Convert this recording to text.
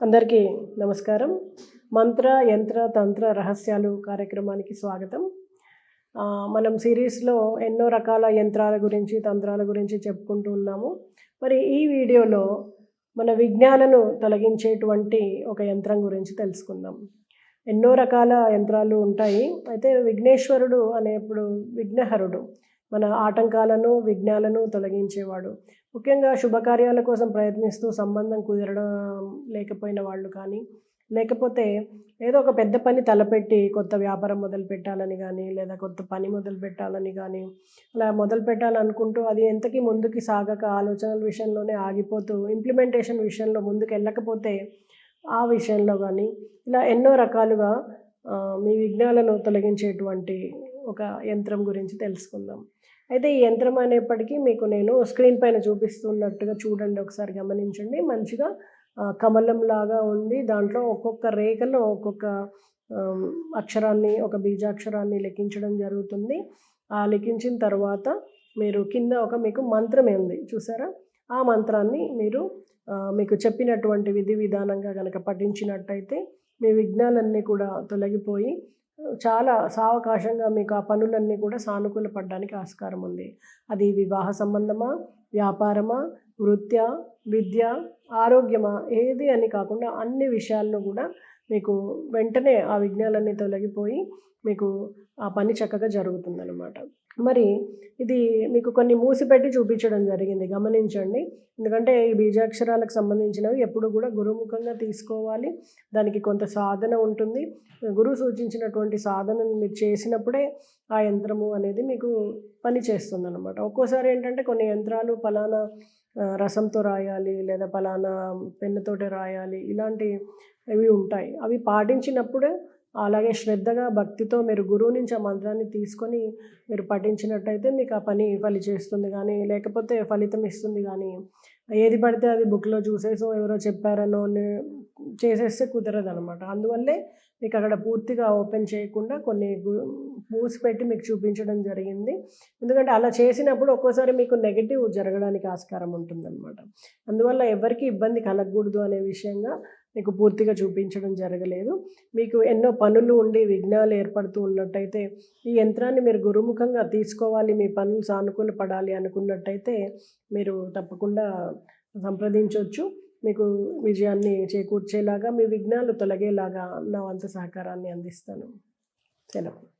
అందరికీ నమస్కారం. మంత్ర యంత్ర తంత్ర రహస్యాలు కార్యక్రమానికి స్వాగతం. మనం సిరీస్లో ఎన్నో రకాల యంత్రాల గురించి తంత్రాల గురించి చెప్పుకుంటూ ఉన్నాము. మరి ఈ వీడియోలో మన విజ్ఞాలను తొలగించేటువంటి ఒక యంత్రం గురించి తెలుసుకుందాం. ఎన్నో రకాల యంత్రాలు ఉంటాయి. అయితే విఘ్నేశ్వరుడు అనేప్పుడు విఘ్నహరుడు. మన ఆటంకాలను విఘ్నాలను తొలగించేవాడు. ముఖ్యంగా శుభకార్యాల కోసం ప్రయత్నిస్తూ సంబంధం కుదరడం లేకపోయిన వాళ్ళు కానీ లేకపోతే ఏదో ఒక పెద్ద పని తలపెట్టి కొత్త వ్యాపారం మొదలు పెట్టాలని కానీ లేదా కొత్త పని మొదలు పెట్టాలని కానీ అలా మొదలు పెట్టాలనుకుంటూ అది ఎంతకీ ముందుకి సాగక ఆలోచనల విషయంలోనే ఆగిపోతూ ఇంప్లిమెంటేషన్ విషయంలో ముందుకు వెళ్ళకపోతే ఆ విషయంలో కానీ ఇలా ఎన్నో రకాలుగా మీ విఘ్నాలను తొలగించేటువంటి ఒక యంత్రం గురించి తెలుసుకుందాం. అయితే ఈ యంత్రం అనేప్పటికీ మీకు నేను స్క్రీన్ పైన చూపిస్తున్నట్టుగా చూడండి ఒకసారి గమనించండి. మంచిగా కమలం లాగా ఉంది. దాంట్లో ఒక్కొక్క రేఖలో ఒక్కొక్క అక్షరాన్ని ఒక బీజాక్షరాన్ని లెక్కించడం జరుగుతుంది. ఆ లెక్కించిన తర్వాత మీరు కింద ఒక మీకు మంత్రం ఉంది. చూసారా? ఆ మంత్రాన్ని మీరు మీకు చెప్పినటువంటి విధి విధానంగా కనుక పఠించినట్టయితే మీ విఘ్నాలన్నీ కూడా తొలగిపోయి చాలా సావకాశంగా మీకు ఆ పనులన్నీ కూడా సానుకూల పడడానికి ఆస్కారం ఉంది. అది వివాహ సంబంధమా వ్యాపారమా వృత్యా విద్య ఆరోగ్యమా ఏది అని కాకుండా అన్ని విషయాలను కూడా మీకు వెంటనే ఆ విఘ్నాలన్నీ తొలగిపోయి మీకు ఆ పని చక్కగా జరుగుతుందన్నమాట. మరి ఇది మీకు కొన్ని మూసిపెట్టి చూపించడం జరిగింది. గమనించండి. ఎందుకంటే ఈ బీజాక్షరాలకు సంబంధించినవి ఎప్పుడు కూడా గురుముఖంగా తీసుకోవాలి. దానికి కొంత సాధన ఉంటుంది. గురువు సూచించినటువంటి సాధనను మీరు చేసినప్పుడే ఆ యంత్రము అనేది మీకు పని చేస్తుంది అనమాట ఒక్కోసారి ఏంటంటే కొన్ని యంత్రాలు ఫలానా రసంతో రాయాలి లేదా ఫలానా పెన్నుతోటి రాయాలి. ఇలాంటి ఇవి ఉంటాయి. అవి పాటించినప్పుడే అలాగే శ్రద్ధగా భక్తితో మీరు గురువు నుంచి ఆ మంత్రాన్ని తీసుకొని మీరు పఠించినట్టయితే మీకు ఆ పని ఫలిచేస్తుంది కానీ లేకపోతే ఫలితం ఇస్తుంది కానీ ఏది పడితే అది బుక్లో చూసేసో ఎవరో చెప్పారనో చేసేస్తే కుదరదు అనమాట అందువల్లే మీకు అక్కడ పూర్తిగా ఓపెన్ చేయకుండా కొన్ని మూసిపెట్టి పెట్టి మీకు చూపించడం జరిగింది. ఎందుకంటే అలా చేసినప్పుడు ఒక్కోసారి మీకు నెగిటివ్ జరగడానికి ఆస్కారం ఉంటుందన్నమాట. అందువల్ల ఎవరికి ఇబ్బంది కలగకూడదు అనే విషయంగా మీకు పూర్తిగా చూపించడం జరగలేదు. మీకు ఎన్నో పనులు ఉండి విఘ్నాలు ఏర్పడుతూ ఉన్నట్టయితే ఈ యంత్రాన్ని మీరు గురుముఖంగా తీసుకోవాలి మీ పనులు సానుకూల పడాలి అనుకున్నట్టయితే మీరు తప్పకుండా సంప్రదించవచ్చు. మీకు విజయాన్ని చేకూర్చేలాగా మీ విఘ్నాలు తొలగేలాగా నా వంతు సహకారాన్ని అందిస్తాను. సెలవు.